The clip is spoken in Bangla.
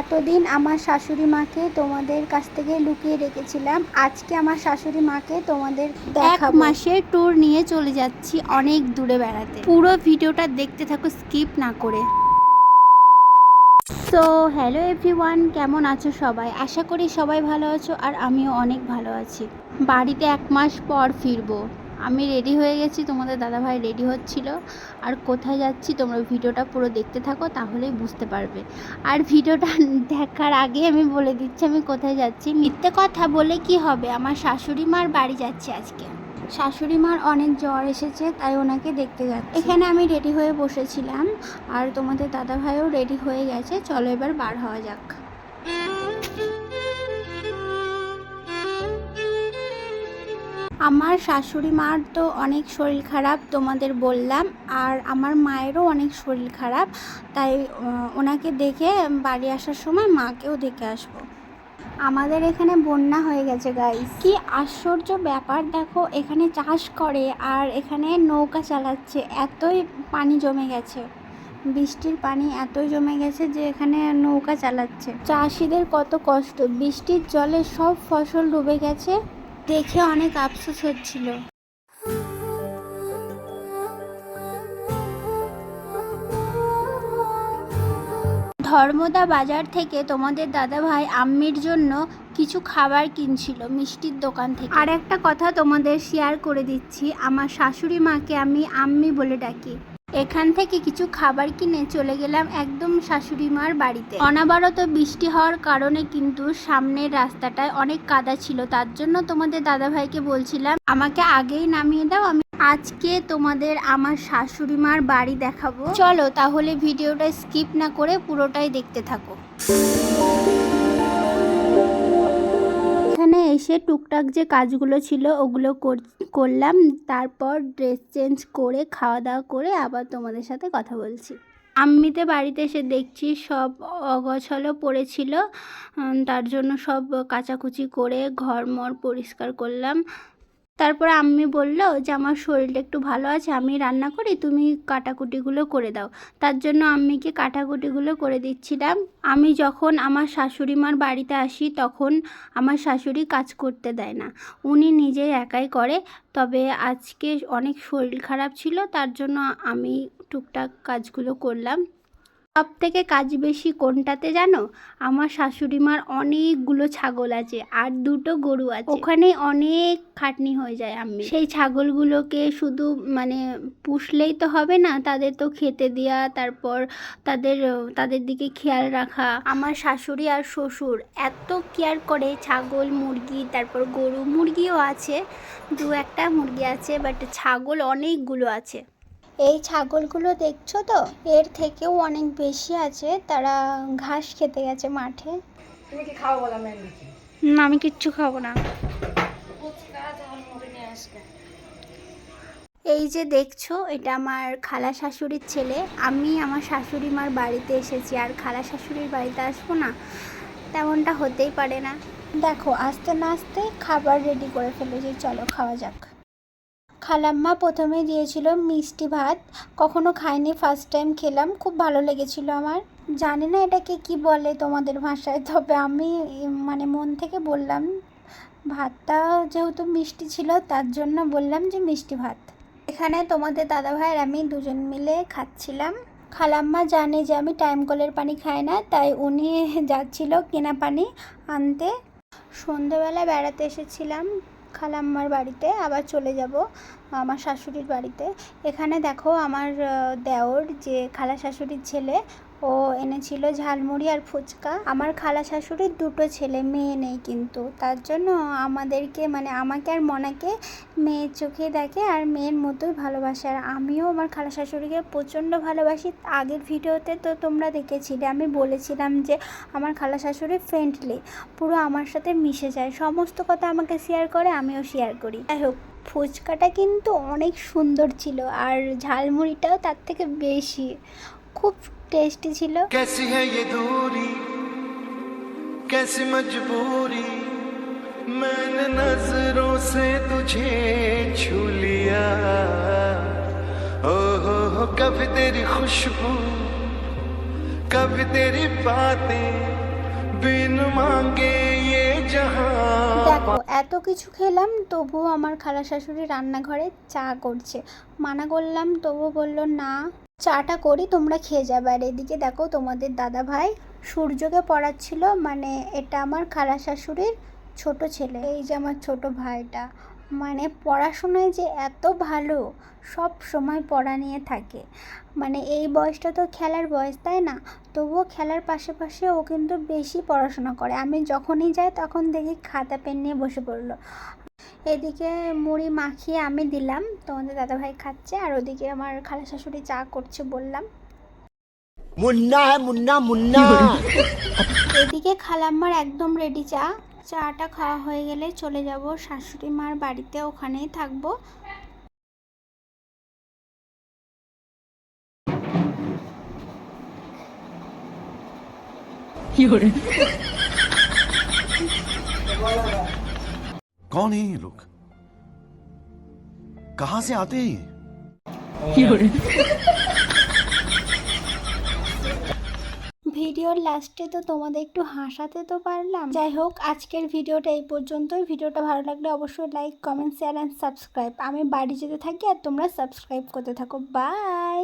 এতদিন আমার শাশুড়ি মাকে তোমাদের কাছ থেকে লুকিয়ে রেখেছিলাম। আজকে আমার শাশুড়ি মাকে তোমাদের এক মাসের ট্যুর নিয়ে চলে যাচ্ছি অনেক দূরে বেড়াতে। পুরো ভিডিওটা দেখতে থাকো স্কিপ না করে। সো হ্যালো এভরিওয়ান কেমন আছো সবাই? আশা করি সবাই ভালো আছো আর আমিও অনেক ভালো আছি। বাড়িতে এক মাস পর ফিরবো। আমি রেডি হয়ে গেছি, তোমাদের দাদাভাই রেডি হচ্ছিল। আর কোথায় যাচ্ছি, তোমরা ভিডিওটা পুরো দেখতে থাকো, তাহলেই বুঝতে পারবে। আর ভিডিওটা দেখার আগে আমি বলে দিচ্ছি, আমি কোথায় যাচ্ছি। মিথ্যে কথা বলে কি হবে? আমার শাশুড়ি মার বাড়ি যাচ্ছি আজকে। শাশুড়ি মার অনেক জ্বর এসেছে, তাই ওনাকে দেখতে যাচ্ছে। এখানে আমি রেডি হয়ে বসেছিলাম, আর তোমাদের দাদা ভাইও রেডি হয়ে গেছে। চলো এবার বার হওয়া যাক। আমার শাশুড়ি মার তো অনেক শরীর খারাপ, তোমাদের বললাম, আর আমার মায়েরও অনেক শরীর খারাপ, তাই ওনাকে দেখে বাড়ি আসার সময় মাকেও দেখে আসব। আমাদের এখানে বন্যা হয়ে গেছে গাইস কি আশ্চর্য ব্যাপার, দেখো, এখানে চাষ করে আর এখানে নৌকা চালাচ্ছে, এতই পানি জমে গেছে। বৃষ্টির পানি এতই জমে গেছে যে এখানে নৌকা চালাচ্ছে। চাষিদের কত কষ্ট, বৃষ্টির জলে সব ফসল ডুবে গেছে। দেখে অনেক আফসোস হচ্ছিল। ধর্মদা বাজার থেকে তোমাদের দাদাভাই আম্মির জন্য কিছু খাবার কিনছিল মিষ্টির দোকান থেকে। আর একটা কথা তোমাদের শেয়ার করে দিচ্ছি, আমার শাশুড়ি মাকে আমি আম্মি বলে ডাকি। এখান থেকে কিছু খাবার কিনে চলে গেলাম একদম শাশুড়ি মার বাড়িতে। অনাবারত বৃষ্টি হওয়ার কারণে কিন্তু সামনের রাস্তাটায় অনেক কাদা ছিল। তার জন্য তোমাদের দাদাভাইকে বলছিলাম, আমাকে আগেই নামিয়ে দাও, আমি আজকে তোমাদের আমার শাশুড়ি মার বাড়ি দেখাবো। চলো তাহলে ভিডিওটা স্কিপ না করে পুরোটাই দেখতে থাকো। এসে টুকটাক যে কাজগুলো ছিল ওগুলো কর- করলাম। তারপর ড্রেস চেঞ্জ করে, খাওয়া দাওয়া করে আবার তোমাদের সাথে কথা বলছি। আম্মিতে বাড়িতে এসে দেখছি সব অগছলও পড়েছিল। তার জন্য সব কাচাকুচি করে ঘর মর পরিষ্কার করলাম। তারপরে আম্মি বলল যে, আমার শরীরটা একটু ভালো আছে, আমি রান্না করি, তুমি কাটাকুটিগুলো করে দাও। তার জন্য আম্মিকে কাটাকুটিগুলো করে দিচ্ছিলাম। আমি যখন আমার শাশুড়ি মার বাড়িতে আসি, তখন আমার শাশুড়ি কাজ করতে দেয় না। উনি নিজেই একাই করে। তবে আজকে অনেক শরীর খারাপ ছিল, তার জন্য আমি টুকটাক কাজগুলো করলাম। সব থেকে কাজ বেশি কোনটাতে জানো? আমার শাশুড়ি মার অনেকগুলো ছাগল আছে আর দুটো গরু আছে। ওখানে অনেক খাটনি হয়ে যায় আমি সেই ছাগলগুলোকে শুধু মানে পুষলেই তো হবে না, তাদের তো খেতে দেওয়া তারপর তাদের তাদের দিকে খেয়াল রাখা। আমার শাশুড়ি আর শ্বশুর এত কেয়ার করে ছাগল, মুরগি, তারপর গরু, মুরগিও আছে, দু একটা মুরগি আছে, বাট ছাগল অনেকগুলো আছে। এই ছাগলগুলো দেখছ তো? এর থেকেও অনেক বেশি আছে। তারা ঘাস খেতে গেছে মাঠে। তুমি কি খাও বলো আমি না আমি কিচ্ছু খাব না। এই যে দেখছ এটা আমার খালা শাশুড়ির ছেলে। আমি আমার শাশুড়ি মার বাড়িতে এসেছি। আর খালা শাশুড়ির বাড়িতে আসব না তেমনটা হতেই পারে না। দেখো আস্তে না আস্তে খাবার রেডি করে ফেলেছি। চলো খাওয়া যাক। খালাম্মা প্রথমে দিয়েছিল মিষ্টি ভাত। কখনো খাইনি ফার্স্ট টাইম খেলাম, খুব ভালো লেগেছিল আমার। জানি না এটাকে কি বলে তোমাদের ভাষায়, তবে আমি মানে মন থেকে বললাম, ভাতটা যেহেতু মিষ্টি ছিল, তার জন্য বললাম যে মিষ্টি ভাত। এখানে তোমাদের দাদাভাই আর আমি দুজন মিলে খাচ্ছিলাম। খালাম্মা জানে যে আমি টাইম কলের পানি খাই না, তাই উনি যাচ্ছিল কেনা পানি আনতে। সন্ধেবেলা বেড়াতে এসেছিলাম। খালাম্মার বাড়িতে, আবার চলে যাব আমার শাশুড়ির বাড়িতে। এখানে দেখো আমার দেওর যে খালা শাশুড়ির ছেলে ও এনেছিল ঝালমুড়ি আর ফুচকা। আমার খালা শাশুড়ির দুটো ছেলে, মেয়ে নেই কিন্তু। তার জন্য আমাদেরকে মানে আমাকে আর মনাকে মেয়ের চোখে দেখে আর মেয়ের মতোই ভালোবাসে। আর আমিও আমার খালা শাশুড়িকে প্রচণ্ড ভালোবাসি। আগের ভিডিওতে তো তোমরা দেখেছিলে, আমি বলেছিলাম যে আমার খালা শাশুড়ি ফ্রেন্ডলি পুরো আমার সাথে মিশে যায়। সমস্ত কথা আমাকে শেয়ার করে, আমিও শেয়ার করি। যাই হোক, ফুচকাটা কিন্তু অনেক সুন্দর ছিল, আর ঝালমুড়িটাও তার থেকে বেশি। খুব টেস্টি ছিল कैसी है ये दूरी कैसी मजबूरी मैंने नजरों से तुझे छू लिया ओ हो हो कभी तेरी खुशबू कभी तेरी बातें बिन मांगे ये जहां দেখো এত কিছু খেলাম তবুও আমার খালা শাশুড়ি রান্নাঘরে চা করছে মানা করলাম তবুও বললো না চাটা করি, তোমরা খেয়ে যাবে। আর এদিকে দেখো তোমাদের দাদা ভাই সূর্যকে পড়াচ্ছিল মানে এটা আমার খালা শাশুড়ির ছোট ছেলে, এই যে আমার ছোট ভাইটা। মানে পড়াশোনায় যে এত ভালো, সব সময় পড়া নিয়ে থাকে। মানে এই বয়সটা তো খেলার বয়স, তাই না? তবুও খেলার পাশাপাশি ও কিন্তু বেশি পড়াশোনা করে। আমি যখনই যাই তখন দেখি খাতা পেন নিয়ে বসে পড়ল। এদিকে মুড়ি মাখিয়ে আমি দিলাম। তোমাদের দাদাভাই খাচ্ছে আর ওদিকে আমার খালা শাশুড়ি চা করছে বললাম। মুন্না মুন্না মুন্না। এদিকে খালাম্মার একদম রেডি চা। চাটা খাওয়া হয়ে গেলে চলে যাব শাশুড়ি মার বাড়িতে ওখানেই থাকব। কি कौन है ये लोग कहां से आते हैं ये ভিডিওর লাস্টে তো তোমাদের একটু হাসাতে তো পারলাম যাই হোক আজকের ভিডিওটা এই পর্যন্তই ভিডিওটা ভালো লাগলে অবশ্যই like comment share and subscribe আমি বাড়ি যেতে থাকি আর তোমরা সাবস্ক্রাইব করতে থাকো বাই